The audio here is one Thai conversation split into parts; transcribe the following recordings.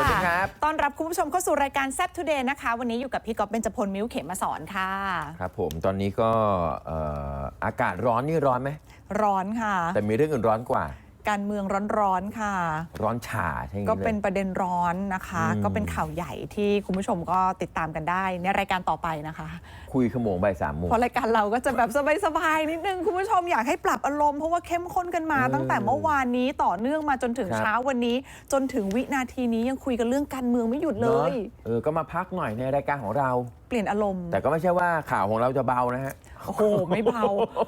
สวัสดีครับ ต้อนรับคุณผู้ชมเข้าสู่รายการแซ t ทูเดย์นะคะ วันนี้อยู่กับพี่ก๊อฟเบญจพลมิ้วเขมมาสอนค่ะ ครับผมตอนนี้ก็เอ่ออากาศร้อนนี่ร้อนไหมร้อนค่ะ แต่มีเรื่องอื่นร้อนกว่า การเมืองร้อนๆค่ะ ร้อนฉ่าใช่ไหมก็เป็นประเด็นร้อนนะคะอืมก็เป็นข่าวใหญ่ที่คุณผู้ชมก็ติดตามกันได้ ในรายการต่อไปนะคะ คุยขโมงบ่ายสามโมงเพราะรายการเราก็จะแบบสบายๆนิดนึงคุณผู้ชมอยากให้ปรับอารมณ์เพราะว่าเข้มข้นกันมาเออตั้งแต่เมื่อวานนี้ต่อเนื่องมาจนถึงครับเช้าวันนี้ จนถึงวินาทีนี้ยังคุยกันเรื่องการเมืองไม่หยุดเลยนอะเออก็มาพักหน่อยในรายการของเรา เปลี่ยนอารมณ์ แต่ก็ไม่ใช่ว่าข่าวของเราจะเบานะฮะ โอ้โห ไม่เบา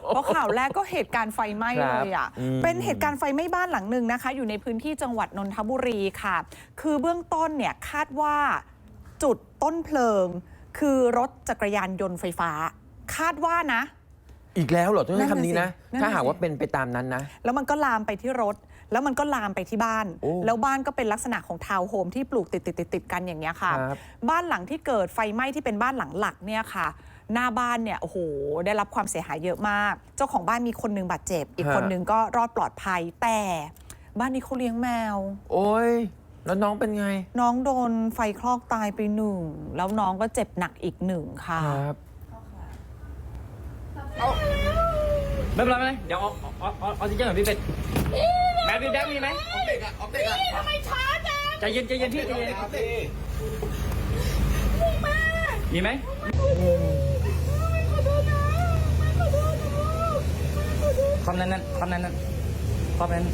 เพราะข่าวแรกก็เหตุการณ์ไฟไหม้ครับเลยอะ อืมเป็นเหตุการณ์ไฟไหม้บ้านหลังหนึ่งนะคะ อยู่ในพื้นที่จังหวัดนนทบุรีค่ะ คือเบื้องต้นเนี่ยคาดว่าจุดต้นเพลิง คือรถจักรยานยนต์ไฟฟ้า คาดว่านะ อีกแล้วเหรอต้องนั่ใช้นน่ะคำนี้นะ สินั่นน่ะถ้าหากสิว่าเป็นไปตามนั้นนะ แล้วมันก็ลามไปที่รถ แล้วมันก็ลามไปที่บ้าน โอ้แล้วบ้านก็เป็นลักษณะของทาวน์โฮมที่ปลูกติดติดติดติดๆกันอย่างเงี้ยค่ะ ครับ บ้านหลังที่เกิดไฟไหม้ที่เป็นบ้านหลังหลักเนี่ยค่ะ หน้าบ้านเนี่ยโอ้โหได้รับความเสียหายเยอะมาก เจ้าของบ้านมีคนหนึงบาดเจ็บ อีกคนหนึงก็รอดปลอดภัยแต่บ้านนี้เขาเลี้ยงแมว โอ้ย แล้วน้องเป็นไง น้องโดนไฟคลอกตายไปหนึ่งแล้วน้องก็เจ็บหนักอีกหนึ่งค่ะ ครับ ไม่เป็นไรไม่เป็นไรเดี๋ยวเอาเอาเอาเอาซิเจนของพี่เป็ดแบ๊บมีแบ๊บมีไหมออกเด็กอะออกเด็กอะใจเย็นใจเย็นพี่ใจเย็นครับพี่มีไหมคำนั้นนั้นคำนั้นนั้นคำนั้น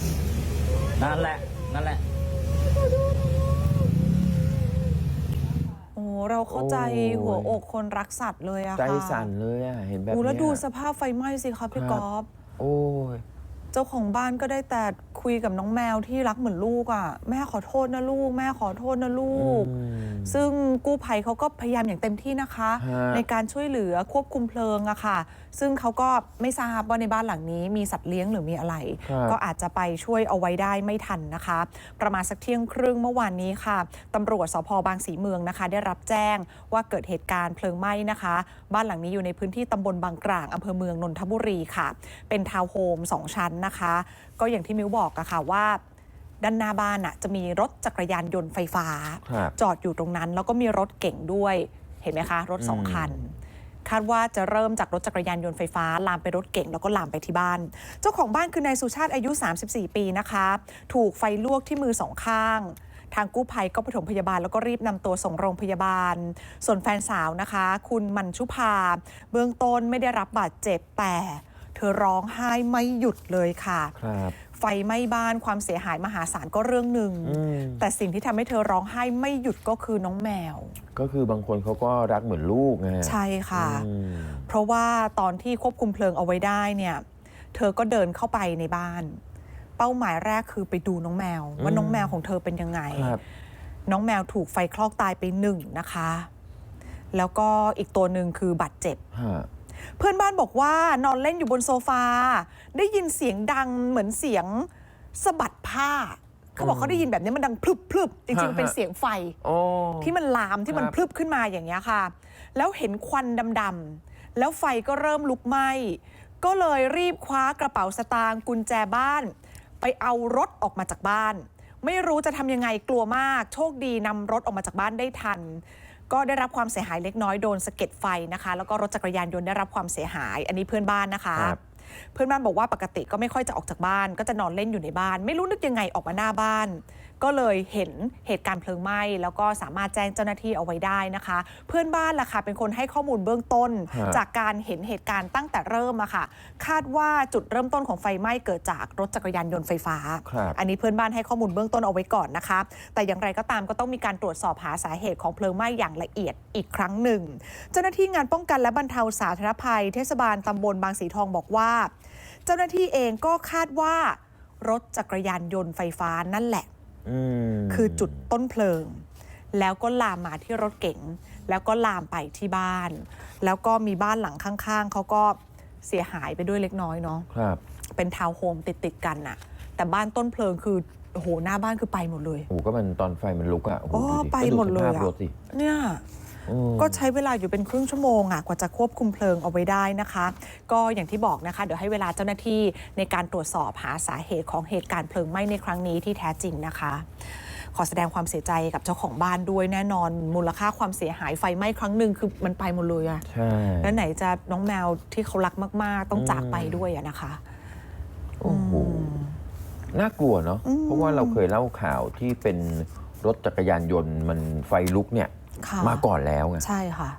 นั่นแหละนั่นแหละ โอ้ เราเข้าใจโอ้ย หัวอกคนรักสัตว์เลยอะใจค่ะสั่นเลยอะเห็นแบบโอ้แล้วเนี้ยดูสภาพไฟไหม้สิคะพี่ครับกอล์ฟโอ้ย เจ้าของบ้านก็ได้แต่คุยกับน้องแมวที่รักเหมือนลูกอะ่ะ แม่ขอโทษนะลูก แม่ขอโทษนะลูก อืม ซึ่งกู้ภัยเขาก็พยายามอย่างเต็มที่นะคะ ฮะ ในการช่วยเหลือควบคุมเพลิงอะค่ะ ซึ่งเขาก็ไม่ทราบว่าในบ้านหลังนี้มีสัตว์เลี้ยงหรือมีอะไร ครับ ก็อาจจะไปช่วยเอาไว้ได้ไม่ทันนะคะ ประมาณสักเที่ยงครึ่งเมื่อวานนี้ค่ะตำรวจสพบางสีเมืองนะคะ ได้รับแจ้งว่าเกิดเหตุการณ์เพลิงไหม้นะคะ บ้านหลังนี้อยู่ในพื้นที่ตำบลบางกลางอำเภอเมืองนนทบุรีค่ะ เป็นทาวน์โฮมสองชั้นนะคะ ก็อย่างที่มิวบอกอะค่ะว่า ด้านหน้าบ้านอะจะมีรถจักรยานยนต์ไฟฟ้า ครับ จอดอยู่ตรงนั้น แล้วก็มีรถเก่งด้วยเห็นไหมคะ รถสองอืมคัน คาดว่าจะเริ่มจากรถจักรยานยนต์ไฟฟ้า ลามไปรถเก่งแล้วก็ลามไปที่บ้าน เจ้าของบ้านคือนายสุชาติอายุ 34 ปีนะคะ ถูกไฟลวกที่มือสองข้าง ทางกู้ภัยก็ปฐมพยาบาลแล้วก็รีบนำตัวส่งโรงพยาบาล ส่วนแฟนสาวนะคะ คุณมัญชุภา เบื้องต้นไม่ได้รับบาดเจ็บแต่ เธอร้องไห้ไม่หยุดเลยค่ะครับไฟไหม้บ้านความเสียหายมหาศาลก็เรื่องหนึ่งอืมแต่สิ่งที่ทำให้เธอร้องไห้ไม่หยุดก็คือน้องแมว ก็คือบางคนเขาก็รักเหมือนลูกไงใช่ค่ะ อืมเพราะว่าตอนที่ควบคุมเพลิงเอาไว้ได้เนี่ย เธอก็เดินเข้าไปในบ้าน เป้าหมายแรกคือไปดูน้องแมว ว่าอืมน้องแมวของเธอเป็นยังไง ครับ น้องแมวถูกไฟคลอกตายไปหนึ่งนะคะ แล้วก็อีกตัวหนึ่งคือบาดเจ็บ ฮะ เพื่อนบ้านบอกว่านอนเล่นอยู่บนโซฟา ได้ยินเสียงดังเหมือนเสียงสะบัดผ้า เขาบอกเขาได้ยินแบบนี้มันดังพลึบพลึบจริงๆเป็นเสียงไฟที่มันลามที่มันพลึบขึ้นมาอย่างเงี้ยค่ะ แล้วเห็นควันดำๆแล้วไฟก็เริ่มลุกไหม้ก็เลยรีบคว้ากระเป๋าสตางค์กุญแจบ้าน ไปเอารถออกมาจากบ้าน ไม่รู้จะทำยังไงกลัวมาก โชคดีนำรถออกมาจากบ้านได้ทัน ก็ได้รับความเสียหายเล็กน้อยโดนสะเก็ดไฟนะคะ แล้วก็รถจักรยานยนต์ได้รับความเสียหาย อันนี้เพื่อนบ้านนะคะ ครับเพื่อนบ้านบอกว่าปกติก็ไม่ค่อยจะออกจากบ้าน ก็จะนอนเล่นอยู่ในบ้าน ไม่รู้นึกยังไงออกมาหน้าบ้าน ก็เลยเห็นเหตุการณ์เพลิงไหม้ แล้วก็สามารถแจ้งเจ้าหน้าที่เอาไว้ได้นะคะ เพื่อนบ้านล่ะค่ะเป็นคนให้ข้อมูลเบื้องต้นฮะจากการเห็นเหตุการณ์ตั้งแต่เริ่มอะค่ะ คาดว่าจุดเริ่มต้นของไฟไหม้เกิดจากรถจักรยานยนต์ไฟฟ้าครับอันนี้เพื่อนบ้านให้ข้อมูลเบื้องต้นเอาไว้ก่อนนะคะ แต่อย่างไรก็ตามก็ต้องมีการตรวจสอบหาสาเหตุของเพลิงไหม้อย่างละเอียดอีกครั้งหนึ่ง เจ้าหน้าที่งานป้องกันและบรรเทาสาธารณภัย เทศบาลตำบลบางสีทองบอกว่า เจ้าหน้าที่เองก็คาดว่ารถจักรยานยนต์ไฟฟ้านั่นแหละอืม คือจุดต้นเพลิง แล้วก็ลามมาที่รถเก๋งแล้วก็ลามไปที่บ้าน แล้วก็มีบ้านหลังข้าง ๆเขาก็เสียหายไปด้วยเล็กน้อยเนาะครับ เป็นทาวน์โฮมติดๆกันน่ะ แต่บ้านต้นเพลิงคือโอ้โหหน้าบ้านคือไปหมดเลยโอ้ก็มันตอนไฟมันลุกอะโอ้โหโอ้ดูสิไปก็หมดเลยสภาพอะรถสิเนี่ยอืม ก็ใช้เวลาอยู่เป็นครึ่งชั่วโมงอะกว่าจะควบคุมเพลิงเอาไว้ได้นะคะ ก็อย่างที่บอกนะคะ เดี๋ยวให้เวลาเจ้าหน้าที่ในการตรวจสอบหาสาเหตุของเหตุการณ์เพลิงไหม้ในครั้งนี้ที่แท้จริงนะคะขอแสดงความเสียใจกับเจ้าของบ้านด้วยแน่นอนมูลค่าความเสียหายไฟไหม้ครั้งหนึ่งคือมันไปหมดเลยอะใช่แล้วไหนจะน้องแมวที่เขารักมาก ๆ ต้องจากไปด้วยอะนะคะโอ้โหน่ากลัวเนาะเพราะว่าเราเคยเล่าข่าวที่เป็นรถจักรยานยนต์มันไฟลุกเนี่ย ค่ะมาก่อนแล้วไงใช่ค่ะ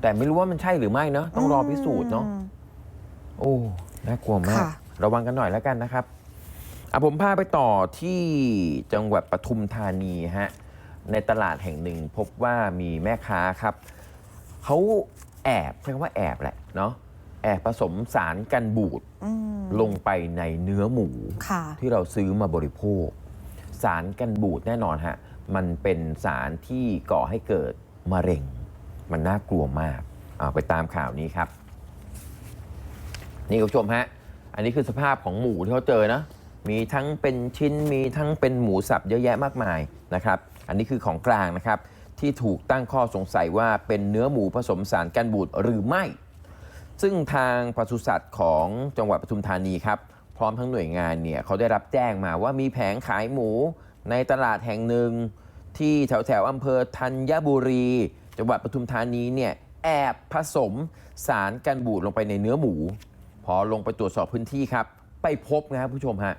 แต่ไม่รู้ว่ามันใช่หรือไม่เนาะต้องรอพิสูจน์เนาะอืมโอ้น่ากลัวมากค่ะระวังกันหน่อยแล้วกันนะครับอะผมพาไปต่อที่จังหวัดปทุมธานีฮะในตลาดแห่งหนึ่งพบว่ามีแม่ค้าครับเขาแอบใช้คำว่าแอบแหละเนาะแอบผสมสารกันบูดอืมลงไปในเนื้อหมูค่ะที่เราซื้อมาบริโภค สารกันบูดแน่นอนฮะ มันเป็นสารที่ก่อให้เกิดมะเร็ง มันน่ากลัวมากเอาไปตามข่าวนี้ครับ นี่คุณผู้ชมฮะ อันนี้คือสภาพของหมูที่เขาเจอนะ มีทั้งเป็นชิ้นมีทั้งเป็นหมูสับเยอะแยะมากมายนะครับ อันนี้คือของกลางนะครับ ที่ถูกตั้งข้อสงสัยว่าเป็นเนื้อหมูผสมสารกันบูดหรือไม่ ซึ่งทางปศุสัตว์ของจังหวัดปทุมธานีครับ พร้อมทั้งหน่วยงานเนี่ยเขาได้รับแจ้งมาว่ามีแผงขายหมู ในตลาดแห่งหนึ่งที่แถวแถวๆอำเภอธัญบุรี จังหวัดปทุมธานีเนี่ยแอบผสมสารกันบูดลงไปในเนื้อหมู พอลงไปตรวจสอบพื้นที่ครับ ไปพบนะครับผู้ชมฮะ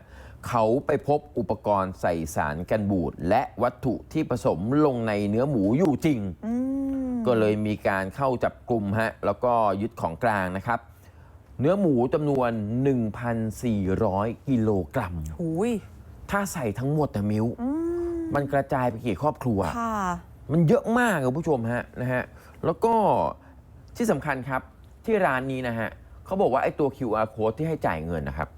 เขาไปพบอุปกรณ์ใส่สารกันบูด และวัตถุที่ผสมลงในเนื้อหมูอยู่จริงอืมก็เลยมีการเข้าจับกลุ่มฮะแล้วก็ยึดของกลางนะครับ เนื้อหมูจำนวน 1,400 กิโลกรัมหูย ถ้าใส่ทั้งหมดแต่มิวอืมมันกระจายไปกี่ครอบครัวค่ะมันเยอะมากคุณผู้ชมฮะนะฮะแล้วก็ที่สำคัญครับที่ร้านนี้นะฮะเขาบอกว่าไอ้ตัว QR code ที่ให้จ่ายเงินนะครับ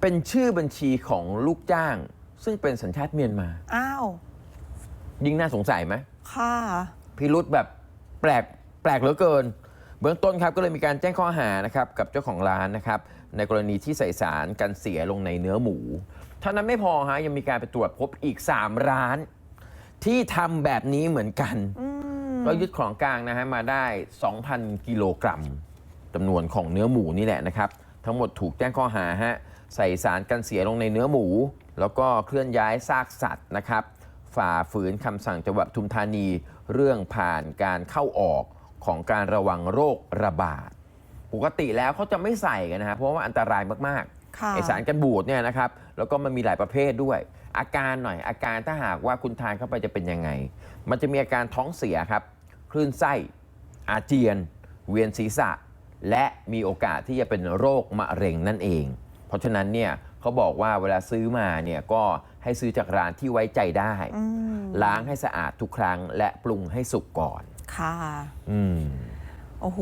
เป็นชื่อบัญชีของลูกจ้าง ซึ่งเป็นสัญชาติเมียนมา อ้าว ยิ่งน่าสงสัยไหมค่ะ พิรุษแบบแปลกแปลกเหลือเกิน เบื้องต้นครับก็เลยมีการแจ้งข้อหานะครับกับเจ้าของร้านนะครับ ในกรณีที่ใส่สารกันเสียลงในเนื้อหมู เท่านั้นไม่พอฮะยังมีการไปตรวจพบอีก 3 ร้าน ที่ทำแบบนี้เหมือนกันอืมก็ยึดของกลางนะฮะมาได้ 2,000 กิโลกรัมจำนวนของเนื้อหมูนี่แหละนะครับ ทั้งหมดถูกแจ้งข้อหาฮะใส่สารกันเสียลงในเนื้อหมู แล้วก็เคลื่อนย้ายซากสัตว์นะครับ ฝ่าฝืนคำสั่งจังหวัดปทุมธานีเรื่องผ่านการเข้าออกของการระวังโรคระบาด ปกติแล้วเขาจะไม่ใส่กันนะฮะเพราะว่าอันตรายมากๆค่ะ ไอสารกันบูดเนี่ยนะครับแล้วก็มันมีหลายประเภทด้วย อาการหน่อยอาการถ้าหากว่าคุณทานเข้าไปจะเป็นยังไง มันจะมีอาการท้องเสียครับ คลื่นไส้ อาเจียน เวียนศีรษะ และมีโอกาสที่จะเป็นโรคมะเร็งนั่นเอง เพราะฉะนั้นเนี่ยเขาบอกว่าเวลาซื้อมาเนี่ยก็ให้ซื้อจากร้านที่ไว้ใจได้อืมล้างให้สะอาดทุกครั้ง และปรุงให้สุกก่อน ค่ะ อืม โอ้โห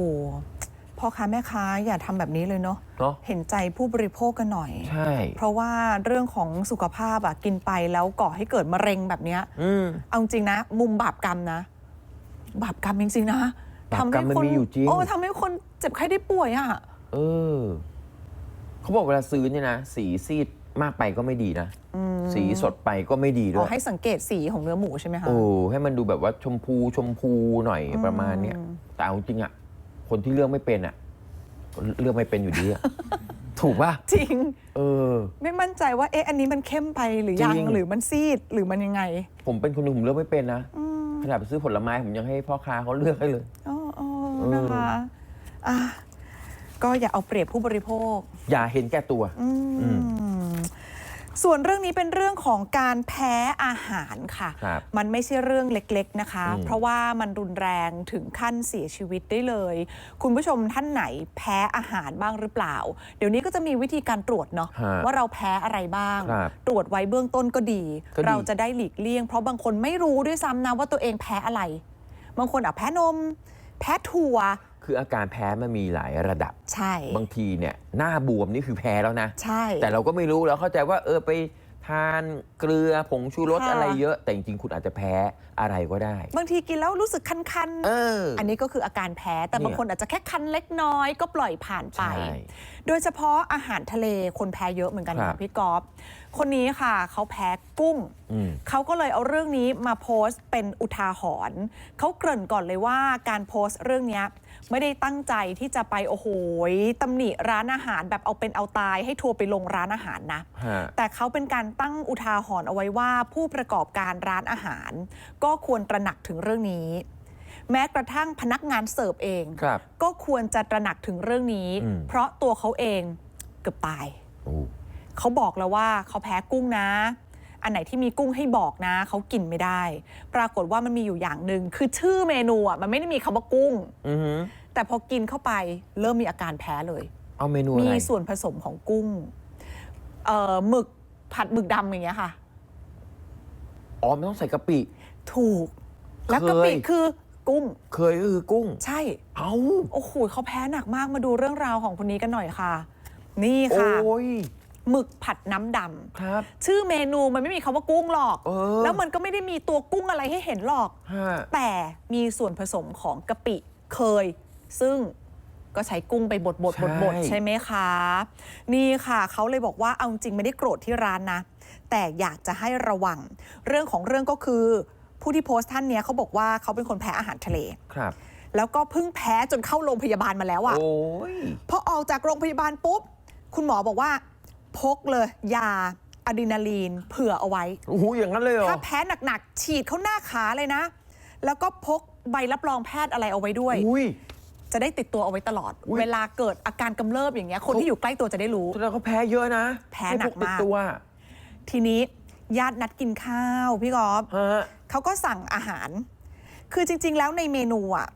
พ่อค้าแม่ค้าอย่าทำแบบนี้เลยเนาะเนาะเห็นใจผู้บริโภคกันหน่อย ใช่ เพราะว่าเรื่องของสุขภาพอะกินไปแล้วก่อให้เกิดมะเร็งแบบเนี้ย อืม เอาจริงนะ มุมบาปกรรมนะ บาปกรรมจริงๆนะบาปกรรมมันคนมีอยู่จริง โอ้ทำให้คนเจ็บไข้ได้ป่วยอะเออเขาบอกเวลาซื้อเนี่ยนะ สีซีดมากไปก็ไม่ดีนะอืมสีสดไปก็ไม่ดีด้อ๋วอยให้สังเกตสีของเนื้อหมูใช่ไหมคะ โอ้ให้มันดูแบบว่าชมพูชมพูหน่อยประมาณเนี้ยแต่เอาจริงอะ คนที่เลือกไม่เป็นอะเลือกไม่เป็นอยู่ดีอะถูกป่ะ จริง เออ ไม่มั่นใจว่าเอ๊ะอันนี้มันเข้มไปหรือยังจริง หรือมันซีดหรือมันยังไงผมเป็นคนหนึ่งผมเลือกไม่เป็นนะอืมขนาดไปซื้อผลไม้ผมยังให้พ่อค้าเขาเลือกให้เลย อ๋ออ๋อเออนะคะอะก็อย่าเอาเปรียบผู้บริโภค อย่าเห็นแก่ตัว อืมอืม ส่วนเรื่องนี้เป็นเรื่องของการแพ้อาหารค่ะ ครับมันไม่ใช่เรื่องเล็กๆนะคะ อืม เพราะว่ามันรุนแรงถึงขั้นเสียชีวิตได้เลย คุณผู้ชมท่านไหนแพ้อาหารบ้างหรือเปล่า เดี๋ยวนี้ก็จะมีวิธีการตรวจเนาะฮะว่าเราแพ้อะไรบ้าง ครับตรวจไว้เบื้องต้นก็ดี ก็ดี เราจะได้หลีกเลี่ยง เพราะบางคนไม่รู้ด้วยซ้ำนะว่าตัวเองแพ้อะไร บางคนอะแพ้นม แพ้ถั่ว คืออาการแพ้มันมีหลายระดับ ใช่ บางทีเนี่ยหน้าบวมนี่คือแพ้แล้วนะ ใช่ แต่เราก็ไม่รู้แล้วเข้าใจว่าเออไปทานเกลือผงชูรสค่ะ อะไรเยอะ แต่จริงๆคุณอาจจะแพ้อะไรก็ได้ บางทีกินแล้วรู้สึกคันๆเอออันนี้ก็คืออาการแพ้ แต่เนี่ยบางคนอาจจะแค่คันเล็กน้อยก็ปล่อยผ่านไป ใช่ โดยเฉพาะอาหารทะเลคนแพ้เยอะเหมือนกันครัค่ะบ พี่กอฟคนนี้ค่ะ เขาแพ้กุ้ง อืม เขาก็เลยเอาเรื่องนี้มาโพสต์เป็นอุทาหรณ์เขาเกริ่นก่อนเลยว่าการโพสต์เรื่องเนี้ย ไม่ได้ตั้งใจที่จะไปโอ้โหตำหนิร้านอาหารแบบเอาเป็นเอาตาย ให้ทัวร์ไปลงร้านอาหารนะฮะแต่เขาเป็นการตั้งอุทาหรณ์เอาไว้ว่า ผู้ประกอบการร้านอาหาร ก็ควรตระหนักถึงเรื่องนี้แม้กระทั่งพนักงานเสิร์ฟเองครับก็ควรจะตระหนักถึงเรื่องนี้อืมเพราะตัวเขาเองเกือบตายโอ้เขาบอกแล้วว่าเขาแพ้กุ้งนะ อันไหนที่มีกุ้งให้บอกนะเขากินไม่ได้ ปรากฏว่ามันมีอยู่อย่างหนึ่งคือชื่อเมนูอะมันไม่ได้มีคำว่ากุ้ง อือหือแต่พอกินเข้าไปเริ่มมีอาการแพ้เลย เอาเมนูอะไรมีส่วนผสมของกุ้งเอ่อหมึกผัดหมึกดำอย่างเงี้ยค่ะ อ๋อไม่ต้องใส่กะปิ ถูก แล้วกะปิเคย คือกุ้ง เคยก็คือกุ้ง ใช่ เอาโอ้โหเขาแพ้หนักมากมาดูเรื่องราวของคนนี้กันหน่อยค่ะ นี่โอค่ะ้ย หมึกผัดน้ำดำครับชื่อเมนูมันไม่มีคำว่ากุ้งหรอก เออ แล้วมันก็ไม่ได้มีตัวกุ้งอะไรให้เห็นหรอก ฮะแต่มีส่วนผสมของกะปิเคย ซึ่งก็ใช้กุ้งไปบดบดบดบดใช่ไหมคะ นี่ค่ะเขาเลยบอกว่าเอาจริงไม่ได้โกรธที่ร้านนะ แต่อยากจะให้ระวัง เรื่องของเรื่องก็คือ ผู้ที่โพสต์ท่านเนี้ยเขาบอกว่าเขาเป็นคนแพ้อาหารทะเล ครับ แล้วก็เพิ่งแพ้จนเข้าโรงพยาบาลมาแล้วอะ โอ้ย พอออกจากโรงพยาบาลปุ๊บ คุณหมอบอกว่า พกเลยยาอะดรีนาลีนเผื่อเอาไว้ โอ้โหอย่างนั้นเลยเหรอ ถ้าแพ้หนักๆ ฉีดเข้าหน้าขาเลยนะ แล้วก็พกใบรับรองแพทย์อะไรเอาไว้ด้วย อุ้ย จะได้ติดตัวเอาไว้ตลอด อุ๊ย เวลาเกิดอาการกำเริบอย่างเงี้ย คนเขาที่อยู่ใกล้ตัวจะได้รู้ แสดงเขาแพ้เยอะนะแพ้หนักให้พติดมากตัวทีนี้ญาตินัดกินข้าว พี่กอฟฮะ เขาก็สั่งอาหาร คือจริง ๆ แล้วในเมนูอะ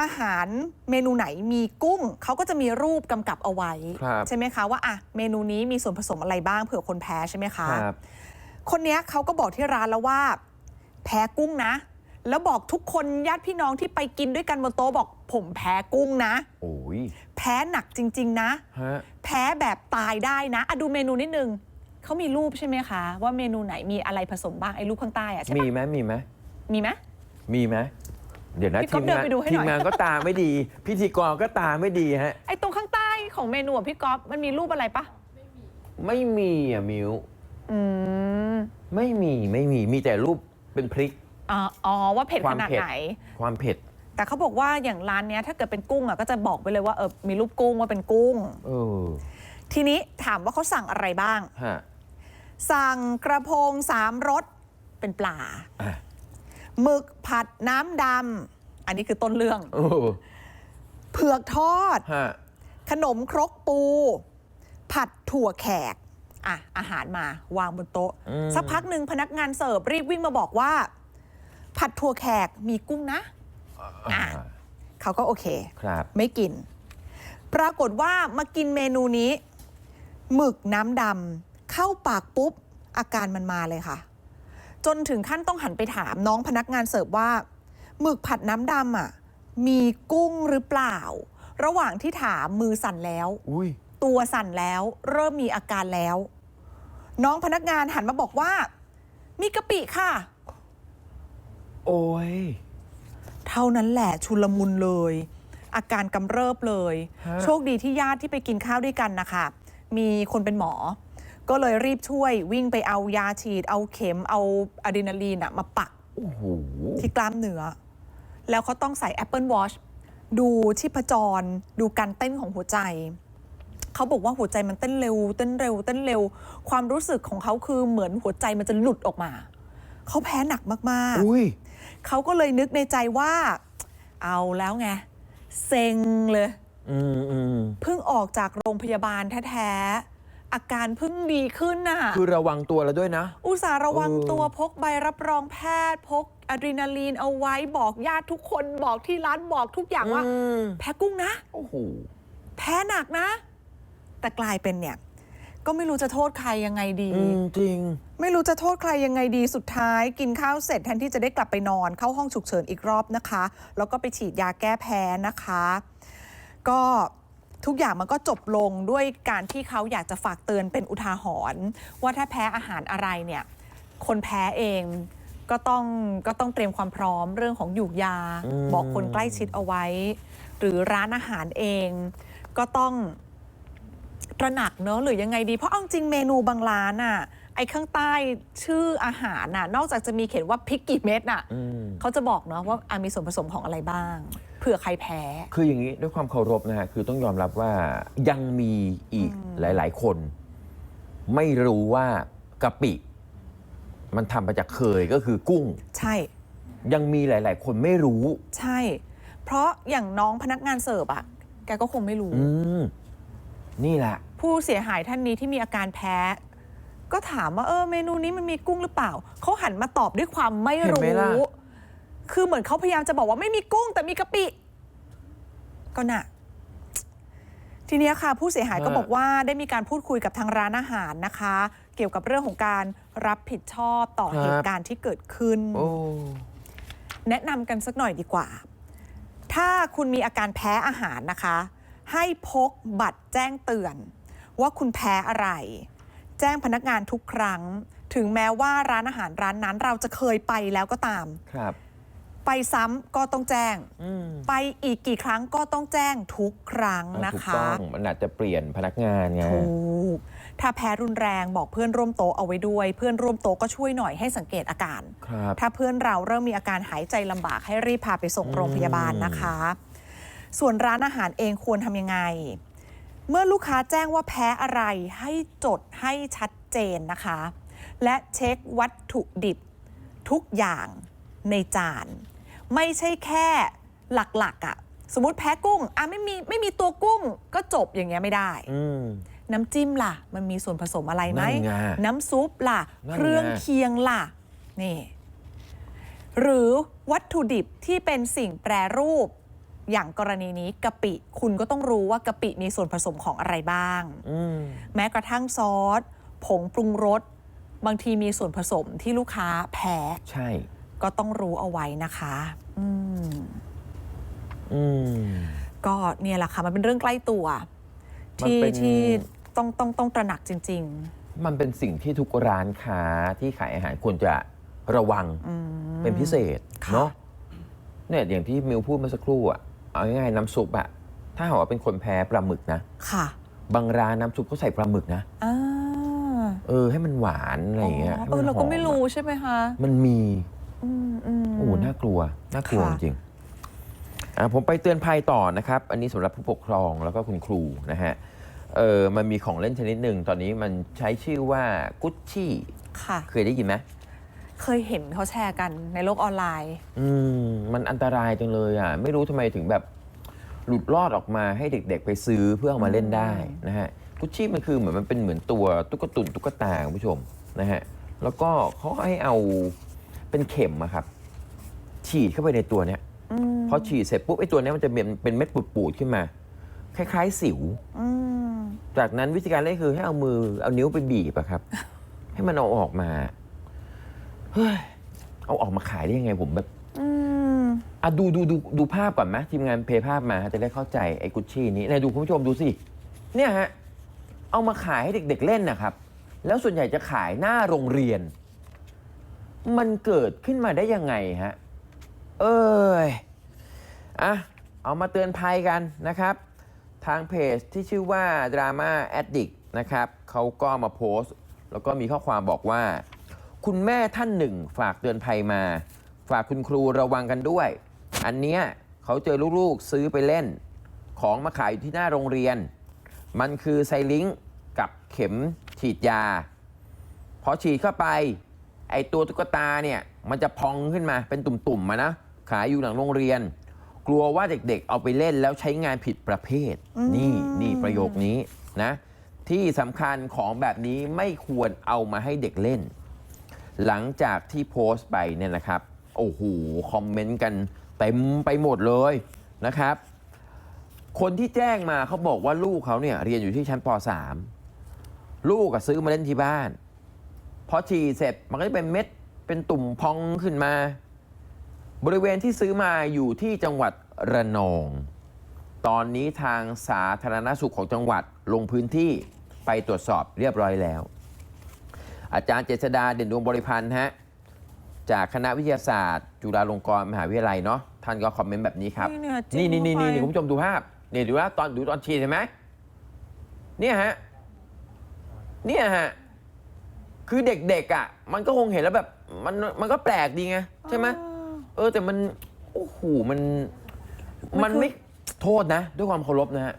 อาหารเมนูไหนมีกุ้งเขาก็จะมีรูปกำกับเอาไว้ ครับใช่ไหมคะว่าอะเมนูนี้มีส่วนผสมอะไรบ้างเผื่อคนแพ้ใช่ไหมคะ ครับ คนเนี้ยเขาก็บอกที่ร้านแล้วว่า แพ้กุ้งนะ แล้วบอกทุกคนญาติพี่น้องที่ไปกินด้วยกันบนโต๊ะบอกผมแพ้กุ้งนะ โอ้ยแพ้หนักจริง ๆ นะ ฮะ แพ้แบบตายได้นะอะดูเมนูนิดนึงเขามีรูปใช่ไหมคะ ว่าเมนูไหนมีอะไรผสมบ้างไอ้รูปข้างใต้อะใช่มีปะไหมมีไหมมีไหมมีไหม เดี๋ยวนะพี่ก๊ทีอฟมเดินงานไปดูให้หน่ทีอยมงานก็ตาไม่ดี พิธีกรก็ตาไม่ดีฮะ ไอ้ตรงข้างใต้ของเมนูอะพี่ก๊อฟมันมีรูปอะไรปะไม่มีอะมิวอืมไม่มีไม่มีมีแต่รูปเป็นพริกอ๋ออ๋อว่าเผ็ดควาขมนาดเผ็ด ไหน ความเผ็ด แต่เขาบอกว่าอย่างร้านเนี้ยถ้าเกิดเป็นกุ้งอะก็จะบอกไปเลยว่าเออมีรูปกุ้งว่าเป็นกุ้ง เออทีนี้ถามว่าเขาสั่งอะไรบ้าง ฮะสั่งกระพงสามรสเป็นปลา อะ หมึกผัดน้ำดำ อันนี้คือต้นเรื่อง โอ้เผือกทอด ฮะขนมครกปู ผัดถั่วแขก อะ อาหารมาวางบนโต๊ะ อืมสักพักหนึ่งพนักงานเสิร์ฟรีบวิ่งมาบอกว่า ผัดถั่วแขกมีกุ้งนะ อ่าเขาก็โอเค ครับ ไม่กิน ปรากฏว่ามากินเมนูนี้ หมึกน้ำดำเข้าปากปุ๊บ อาการมันมาเลยค่ะ จนถึงขั้นต้องหันไปถามน้องพนักงานเสิร์ฟว่าหมึกผัดน้ำดำอะมีกุ้งหรือเปล่า ระหว่างที่ถามมือสั่นแล้ว อุ้ยตัวสั่นแล้ว เริ่มมีอาการแล้ว น้องพนักงานหันมาบอกว่า มีกะปิค่ะ โอ้ย เท่านั้นแหละชุลมุนเลย อาการกำเริบเลย ฮะ โชคดีที่ญาติที่ไปกินข้าวด้วยกันนะคะ มีคนเป็นหมอ ก็เลยรีบช่วยวิ่งไปเอายาฉีด เอาเข็มเอาอะดรีนาลีนอะมาปักโอ้โหที่กล้ามเนื้อ แล้วเขาต้องใส่ Apple Watch ดูชีพจร ดูการเต้นของหัวใจ เขาบอกว่าหัวใจมันเต้นเร็ว เต้นเร็ว เต้นเร็ว ความรู้สึกของเขาคือเหมือนหัวใจมันจะหลุดออกมา เขาแพ้หนักมากอุ้ยๆเขาก็เลยนึกในใจว่า เอาแล้วไง เซ็งเลยอืมอืมเพิ่งออกจากโรงพยาบาลแท้ๆ อาการเพิ่งดีขึ้นน่ะ คือระวังตัวแล้วด้วยนะ อุตส่าห์ระวังเออตัวพกใบรับรองแพทย์ พกอะดรีนาลีนเอาไว้บอกญาติทุกคนบอกที่ร้านบอกทุกอย่างว่า อืม แพ้กุ้งนะ โอ้โห แพ้หนักนะ แต่กลายเป็นเนี่ย ก็ไม่รู้จะโทษใครยังไงดี อืม จริง ไม่รู้จะโทษใครยังไงดีสุดท้ายกินข้าวเสร็จแทนที่จะได้กลับไปนอนเข้าห้องฉุกเฉินอีกรอบนะคะ แล้วก็ไปฉีดยาแก้แพ้นะคะ ก็ ทุกอย่างมันก็จบลงด้วยการที่เขาอยากจะฝากเตือนเป็นอุทาหรณ์ว่าถ้าแพ้อาหารอะไรเนี่ย คนแพ้เองก็ต้องก็ต้องเตรียมความพร้อมเรื่องของหยูกยา อืม บอกคนใกล้ชิดเอาไว้ หรือร้านอาหารเองก็ต้องตระหนักเนอะหรือยังไงดี เพราะเอาจริงเมนูบางร้านอะไอ้ข้างใต้ชื่ออาหารน่ะนอกจากจะมีเขียนว่าพริกกี่เม็ดน่ะ อืม เขาจะบอกเนาะว่าอะมีส่วนผสมของอะไรบ้างเผื่อใครแพ้ คืออย่างนี้ด้วยความเคารพนะฮะคือต้องยอมรับว่ายังมีอีกหลาย ๆ คน ไม่รู้ว่ากะปิ มันทำมาจากเคยก็คือกุ้ง ใช่ ยังมีหลาย ๆ คนไม่รู้ ใช่ เพราะอย่างน้องพนักงานเสิร์ฟอะแกก็คงไม่รู้ อืมนี่แหละ ผู้เสียหายท่านนี้ที่มีอาการแพ้ ก็ถามว่าเออเมนูนี้มันมีกุ้งหรือเปล่า เขาหันมาตอบด้วยความไม่เห็นรู้ไหมล่ะ คือเหมือนเขาพยายามจะบอกว่าไม่มีกุ้งแต่มีกะปิ ก็น่ะ ทีเนี้ยค่ะ ผู้เสียหายก็บอกว่าได้มีการพูดคุยกับทางร้านอาหารนะคะ เกี่ยวกับเรื่องของการรับผิดชอบต่อเหตุการณ์ที่เกิดขึ้นโอ้แนะนำกันสักหน่อยดีกว่า ถ้าคุณมีอาการแพ้อาหารนะคะ ให้พกบัตรแจ้งเตือน ว่าคุณแพ้อะไร แจ้งพนักงานทุกครั้ง ถึงแม้ว่าร้านอาหารร้านนั้นเราจะเคยไปแล้วก็ตาม ครับ ไปซ้ำก็ต้องแจ้งอืมไปอีกกี่ครั้งก็ต้องแจ้งทุกครั้งอ่านะถูกคะ ต้องมันอาจจะเปลี่ยนพนักงานไง ถูกถ้าแพ้รุนแรงบอกเพื่อนร่วมโต๊ะเอาไว้ด้วย เพื่อนร่วมโต๊ะก็ช่วยหน่อยให้สังเกตอาการ ครับ ถ้าเพื่อนเราเริ่มมีอาการหายใจลำบากให้รีบพาไปส่งโรงพยาบาลนะคะ ส่วนร้านอาหารเองควรทำยังไง เมื่อลูกค้าแจ้งว่าแพ้อะไรให้จดให้ชัดเจนนะคะ และเช็ควัตถุดิบทุกอย่างในจาน ไม่ใช่แค่หลักๆอะ่ะ สมมติแพ้กุ้งอะไม่มีไม่มีตัวกุ้งก็จบอย่างเงี้ยไม่ได้ อืม น้ำจิ้มล่ะ มันมีส่วนผสมอะไรไหม นั่นไงน้ำซุปล่ะ นั่นไง เครื่องเคียงล่ะ นี่ หรือวัตถุดิบที่เป็นสิ่งแปรรูป อย่างกรณีนี้กะปิ คุณก็ต้องรู้ว่ากะปิมีส่วนผสมของอะไรบ้าง อืม แม้กระทั่งซอส ผงปรุงรส บางทีมีส่วนผสมที่ลูกค้าแพ้ ใช่ ก็ต้องรู้เอาไว้นะคะ อืมอืม ก็เนี่ยแหละค่ะ มันเป็นเรื่องใกล้ตัว มันที่เป็น ที่ต้องต้องต้องตระหนักจริงๆมันเป็นสิ่งที่ทุกร้านค้าที่ขายอาหารควรจะระวังเป็นพิเศษค่ะ เนาะเนี่ยอย่างที่มิวพูดเมื่อสักครู่อะเอาง่ายๆน้ำซุปอะถ้าหากว่าเป็นคนแพ้ปลาหมึกนะ ค่ะบางร้านน้ำซุปเขาใส่ปลาหมึกนะ อ่าเออให้มันหวานอะไรอย่างเงี้ยให้เออนเราก็หอไม่รู้อะใช่ไหมคะ มันมีอืมอืม โอ้โหน่ากลัว น่ากลัวค่ะจริงๆอะผมไปเตือนภัยต่อนะครับ อันนี้สำหรับผู้ปกครองแล้วก็คุณครูนะฮะเออมันมีของเล่นชนิดหนึ่งตอนนี้มันใช้ชื่อว่ากุชชี่ค่ะ เคยได้ยินไหมเคยเห็นเขาแชร์กันในโลกออนไลน์ อืมมันอันตรายจังเลยอะ ไม่รู้ทำไมถึงแบบหลุดรอดออกมาให้เด็ก ๆ ไปซื้อเพื่อเอามาเล่นได้นะฮะกุชชี่มันคือเหมือนมันเป็นเหมือนตัวตุ๊กตุนตุ๊กตาคุณผู้ชมนะฮะแล้วก็เขาให้เอา เป็นเข็มอะครับ ฉีดเข้าไปในตัวเนี้ยอืมพอฉีดเสร็จปุ๊บไอ้ตัวเนี้ยมันจะเป็นเป็นเม็ดปูดๆขึ้นมา คล้ายๆสิว อืมจากนั้นวิธีการเล่นคือให้เอามือเอานิ้วไปบีบอะครับ ให้มันเอาออกมาเฮ้ยเอาออกมาขายได้ยังไงผมแบบอืมอะดูดูดูดูภาพก่อนไหมทีมงานเพย์ภาพมาจะได้เข้าใจไอ้กุชชี่นี้ไหนดูคุณผู้ชมดูสิเนี่ยฮะเอามาขายให้เด็ก ๆ เล่นนะครับ แล้วส่วนใหญ่จะขายหน้าโรงเรียน มันเกิดขึ้นมาได้ยังไงฮะ เอ้ยอะเอามาเตือนภัยกันนะครับ ทางเพจที่ชื่อว่า Drama Addict นะครับเขาก็มาโพสต์ แล้วก็มีข้อความบอกว่า คุณแม่ท่านหนึ่งฝากเตือนภัยมา ฝากคุณครูระวังกันด้วย อันเนี้ยเขาเจอลูกๆซื้อไปเล่น ของมาขายอยู่ที่หน้าโรงเรียน มันคือไซลิงก์กับเข็มฉีดยา พอฉีดเข้าไป ไอตัวตุ๊กตาเนี่ยมันจะพองขึ้นมาเป็นตุ่มๆมานะ ขายอยู่หลังโรงเรียน กลัวว่าเด็กๆ เอาไปเล่นแล้วใช้งานผิดประเภท นี่นี่ประโยคนี้นะ ที่สำคัญของแบบนี้ไม่ควรเอามาให้เด็กเล่น หลังจากที่โพสต์ไปเนี่ยนะครับ โอ้โห คอมเมนต์กันเต็มไปหมดเลยนะครับ คนที่แจ้งมาเขาบอกว่าลูกเขาเนี่ยเรียนอยู่ที่ชั้นป .3 ลูกก็ซื้อมาเล่นที่บ้าน พอฉีดเสร็จมันก็จะเป็นเม็ดเป็นตุ่มพองขึ้นมา บริเวณที่ซื้อมาอยู่ที่จังหวัดระนอง ตอนนี้ทางสาธารณสุขของจังหวัดลงพื้นที่ไปตรวจสอบเรียบร้อยแล้ว อาจารย์เจษดาเด่นดวงบริพันธ์ฮะจากคณะวิทยาศาสตร์ จุฬาลงกรณ์มหาวิทยาลัยเนาะท่านก็คอมเมนต์แบบนี้ครับ นี่เนี่ยจิ้นี่มนี่นี่เข้าไป นี่คุณผู้ชมดูภาพนี่ดูว่าตอนดูตอนฉีดเห็นไหมเนี่ยฮะเนี่ยฮะ คือเด็กๆอะ มันก็คงเห็นแล้วแบบมันมันก็แปลกดีไงใช่ไหมเออแต่มันโอ้โหมันมันไม่โทษนะ ด้วยความเคารพนะฮะ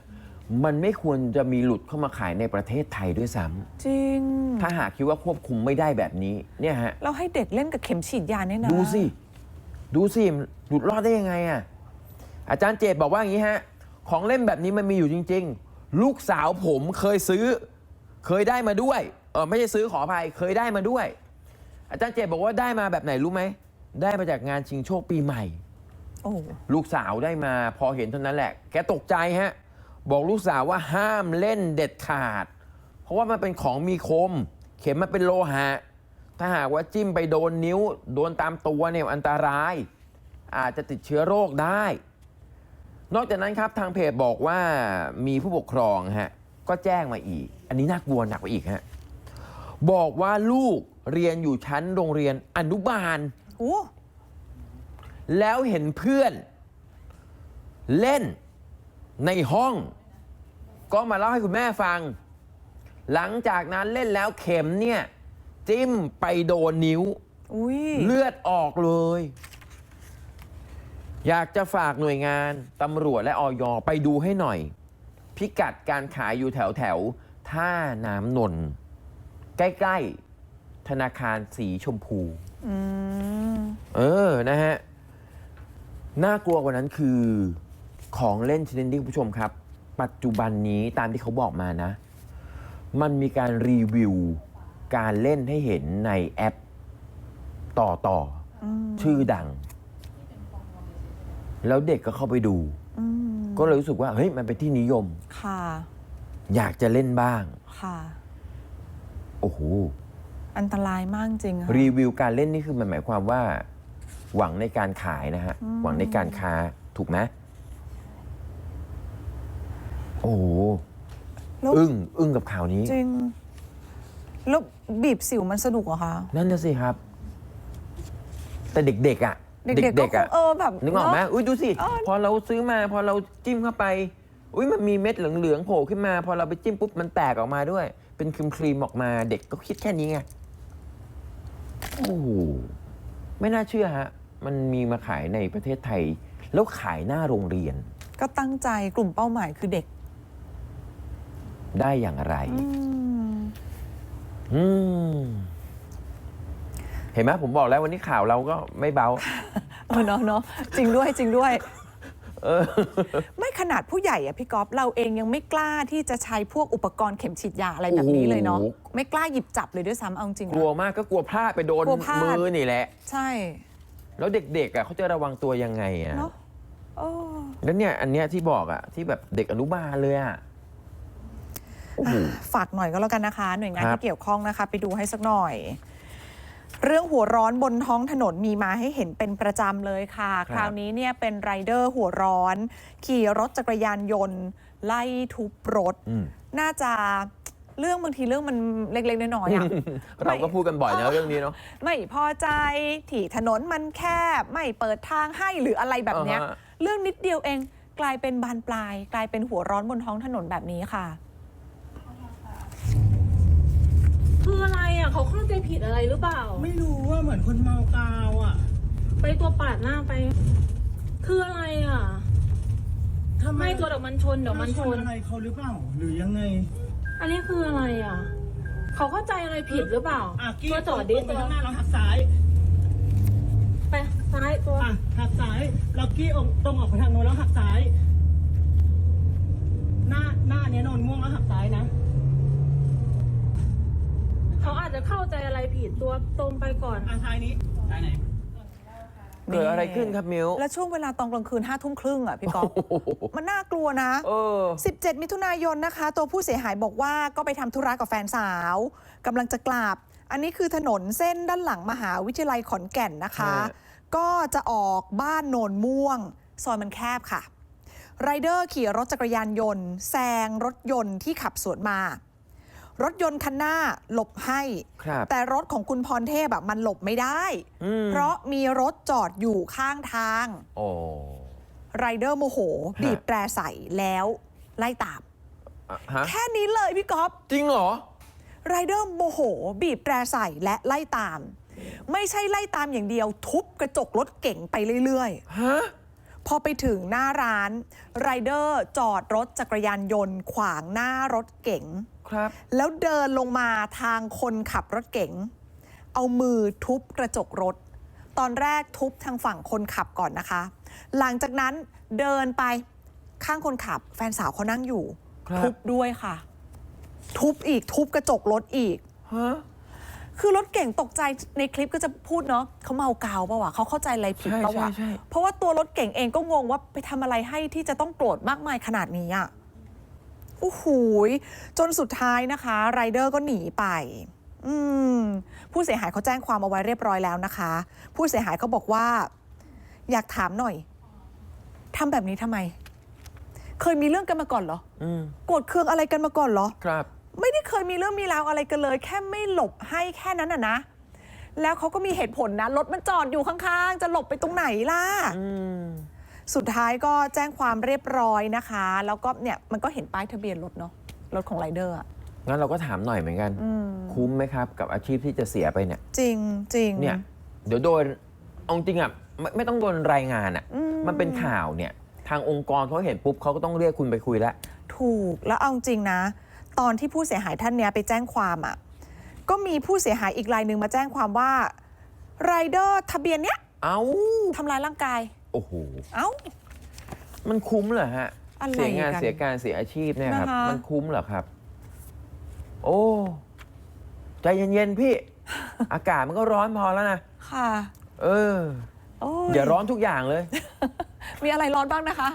มันไม่ควรจะมีหลุดเข้ามาขายในประเทศไทยด้วยซ้ำจริง ถ้าหากคิดว่าควบคุมไม่ได้แบบนี้เนี่ยฮะเราให้เด็กเล่นกับเข็มฉีดยาเนี่ยนะดูสิดูสิหลุดรอดได้ยังไงอะอาจารย์เจตบอกว่าอย่างนี้ฮะ ของเล่นแบบนี้มันมีอยู่จริง ๆ ลูกสาวผมเคยซื้อ เคยได้มาด้วยเออไม่ใช่ซื้อขออภัยเคยได้มาด้วย อาจารย์เจตบอกว่าได้มาแบบไหนรู้ไหม ได้มาจากงานชิงโชคปีใหม่ โอ้ลูกสาวได้มาพอเห็นเท่านั้นแหละ แกตกใจฮะ บอกลูกสาวว่าห้ามเล่นเด็ดขาด เพราะว่ามันเป็นของมีคม เข็มมันเป็นโลหะ ถ้าหากว่าจิ้มไปโดนนิ้ว โดนตามตัวเนี่ยอันตราย อาจจะติดเชื้อโรคได้ นอกจากนั้นครับทางเพจบอกว่ามีผู้ปกครองฮะก็แจ้งมาอีก อันนี้น่ากลัวหนักกว่าอีกฮะ บอกว่าลูกเรียนอยู่ชั้นโรงเรียนอนุบาล โอ้แล้วเห็นเพื่อน เล่นในห้อง ก็มาเล่าให้คุณแม่ฟัง หลังจากนั้นเล่นแล้วเข็มเนี่ย จิ้มไปโดนนิ้ว อุ้ยเลือดออกเลย อยากจะฝากหน่วยงานตำรวจและออยไปดูให้หน่อย พิกัดการขายอยู่แถวแถวๆท่าน้ำนนท์ ใกล้ ๆ ธนาคารสีชมพูอืมเออนะฮะ น่ากลัวกว่านั้นคือของเล่นชนิดนี้คุณผู้ชมครับ ปัจจุบันนี้ตามที่เขาบอกมานะ มันมีการรีวิว การเล่นให้เห็นในแอป ต่อต่อออืมชื่อดัง แล้วเด็กก็เข้าไปดูอืมก็เลยรู้สึกว่า เฮ้ย มันเป็นที่นิยม ค่ะ อยากจะเล่นบ้าง ค่ะ โอ้โห อันตรายมากจริงค่ะ รีวิวการเล่นนี่คือมันหมายความว่า หวังในการขายนะฮะ อืม หวังในการค้าถูกไหมโอ้โหแล้วอึ้งอึ้งกับข่าวนี้ จริง แล้วบีบสิวมันสนุกเหรอคะ นั่นน่ะสิครับ แต่เด็กๆอะเด็กๆก็ๆอะคงเออแบบนึกออกไหมเนอะอุ้ยดูสิ เออ พอเราซื้อมา พอเราจิ้มเข้าไป อุ้ยมันมีเม็ดเหลืองๆโผล่ขึ้นมา พอเราไปจิ้มปุ๊บมันแตกออกมาด้วย เป็นครีมครีมๆออกมาเด็กก็คิดแค่นี้ไงโอ้โหไม่น่าเชื่อฮะ มันมีมาขายในประเทศไทย แล้วขายหน้าโรงเรียน ก็ตั้งใจกลุ่มเป้าหมายคือเด็ก ได้อย่างไร อืมอืมเห็นไหมผมบอกแล้ววันนี้ข่าวเราก็ไม่เบา เออเนาะเนาะจริงด้วยจริงด้วยเออ ไม่ขนาดผู้ใหญ่อะพี่ก๊อฟเราเองยังไม่กล้าที่จะใช้พวกอุปกรณ์เข็มฉีดยาอะไรแบบนี้เลยเนาะโอ้โหไม่กล้าหยิบจับเลยด้วยซ้ำเอาจริงกลัวมากก็กลัวพลาดไปโดนกลัวพลาด มือนี่แหละ ใช่แล้วเด็กๆอะเขาจะระวังตัวยังไงอะเนาะโอ้แล้วเนี่ยอันเนี้ยที่บอกอะที่แบบเด็กอนุบาลเลยอะโอ้โหฝากหน่อยก็แล้วกันนะคะ หน่วยงานครับ ที่เกี่ยวข้องนะคะ ไปดูให้สักหน่อย เรื่องหัวร้อนบนท้องถนนมีมาให้เห็นเป็นประจำเลยค่ะ คราวนี้เนี่ยเป็นไรเดอร์หัวร้อน ขี่รถจักรยานยนต์ ไล่ทุบรถอืมน่าจะเรื่องบางทีเรื่องมันเล็กๆน้อยๆอะเราก็พูดกันบ่อยนะเรื่องนี้เนาะไม่พอใจที่ถนนมันแคบไม่เปิดทางให้หรืออะไรแบบเนี้ยอ่าฮะเรื่องนิดเดียวเองกลายเป็นบานปลาย กลายเป็นหัวร้อนบนท้องถนนแบบนี้ค่ะ คืออะไร อะเขาเข้าใจผิดอะไรหรือเปล่า ไม่รู้ว่าเหมือนคนเมากาวอะ ไปตัวปาดหน้าไป คืออะไรอะทำไมไม่ตัวเดี๋ยวมันชนเดี๋ยวมันชน อะไรเขาหรือเปล่า หรือยังไง อันนี้คืออะไรอะ เขาเข้าใจอะไรผิดหรือเปล่าอะกี้ตัวจอดตดิรงไปตัวข้างหน้าแล้วหักซ้าย ไปซ้ายตัว อะหักซ้ายแล้วกี้ออกตรงออกไปทางโน้นแล้วหักซ้าย หน้าหน้าเนี้ยนอนม่วงแล้วหักซ้ายนะ เขาอาจจะเข้าใจอะไรผิดตัวตรงไปก่อนอะซ้ายนี้ซ้ายไหน เกิดอะไรขึ้นครับมิวและช่วงเวลาตอนกลางคืนห้าทุ่มครึ่งอะพี่ก๊อฟโอ้โหมันน่ากลัวนะ เออ 17 มิถุนายนนะคะ ตัวผู้เสียหายบอกว่าก็ไปทำธุระกับแฟนสาวกำลังจะกลับ อันนี้คือถนนเส้นด้านหลังมหาวิทยาลัยขอนแก่นนะคะฮะก็จะออกบ้านโนนม่วง ซอยมันแคบค่ะ ไรเดอร์ขี่รถจักรยานยนต์ แซงรถยนต์ที่ขับสวนมา รถยนต์คันหน้าหลบให้ ครับ แต่รถของคุณพรเทพแบบมันหลบไม่ได้ อืมเพราะมีรถจอดอยู่ข้างทางโอ้ ไรเดอร์โมโห ฮะ บีบแตรใส่แล้วไล่ตามอะฮะ แค่นี้เลยพี่ก๊อฟ จริงเหรอไรเดอร์โมโห บีบแตรใส่และไล่ตาม ไม่ใช่ไล่ตามอย่างเดียว ทุบกระจกรถเก่งไปเรื่อยฮะ ๆ พอไปถึงหน้าร้านไรเดอร์จอดรถจักรยานยนต์ขวางหน้ารถเก๋ง ครับ แล้วเดินลงมาทางคนขับรถเก๋ง เอามือทุบกระจกรถ ตอนแรกทุบทางฝั่งคนขับก่อนนะคะ หลังจากนั้นเดินไปข้างคนขับ แฟนสาวเขานั่งอยู่ ครับ ทุบด้วยค่ะ ทุบอีกทุบกระจกรถอีก ฮะ คือรถเก่งตกใจในคลิปก็จะพูดเนาะเขาเมากาวปะวะเขาเข้าใจอะไรผิดใช่ปะวะใช่ใช่ เพราะว่าตัวรถเก่งเองก็งงว่าไปทำอะไรให้ที่จะต้องโกรธมากมายขนาดนี้อะ โอ้โหยจนสุดท้ายนะคะไรเดอร์ก็หนีไป อืม ผู้เสียหายเขาแจ้งความเอาไว้เรียบร้อยแล้วนะคะ ผู้เสียหายเขาบอกว่า อยากถามหน่อยทำแบบนี้ทำไม เคยมีเรื่องกันมาก่อนเหรออืมโกรธเคืองอะไรกันมาก่อนเหรอ ครับ ไม่ได้เคยมีเรื่องมีราวอะไรกันเลย แค่ไม่หลบให้แค่นั้นน่ะนะ แล้วเขาก็มีเหตุผลนะ รถมันจอดอยู่ข้างๆ จะหลบไปตรงไหนล่ะ อืม สุดท้ายก็แจ้งความเรียบร้อยนะคะ แล้วก็เนี่ยมันก็เห็นป้ายทะเบียนรถเนาะรถของไรเดอร์อะงั้นเราก็ถามหน่อยเหมือนกัน อืมคุ้มไหมครับ กับอาชีพที่จะเสียไปเนี่ย จริงจริงเนี่ย เดี๋ยวโดนเอาจริงอะไม่ไม่ต้องโดนรายงานอะ อืมมันเป็นข่าวเนี่ย ทางองค์กรเขาเห็นปุ๊บเขาก็ต้องเรียกคุณไปคุยแล้ว ถูกแล้วเอาจริงนะ ตอนที่ผู้เสียหายท่านเนี้ยไปแจ้งความอะ่ะก็มีผู้เสียหายอีกรายหนึ่งมาแจ้งความว่าไรเดอร์ทะเบียนเนี้ยเอ้าทำร้ายร่างกายโอ้โห เอ้า มันคุ้มเหรอฮะ อะไรเสียงานกันเสียการเสียอาชีพเนี่ยครับ นะคะ มันคุ้มเหรอครับ โอ้ใจเย็นๆพี่ อากาศมันก็ร้อนพอแล้วนะ ค่ะเออ โอ้อย่าร้อนทุกอย่างเลย มีอะไรร้อนบ้างนะคะ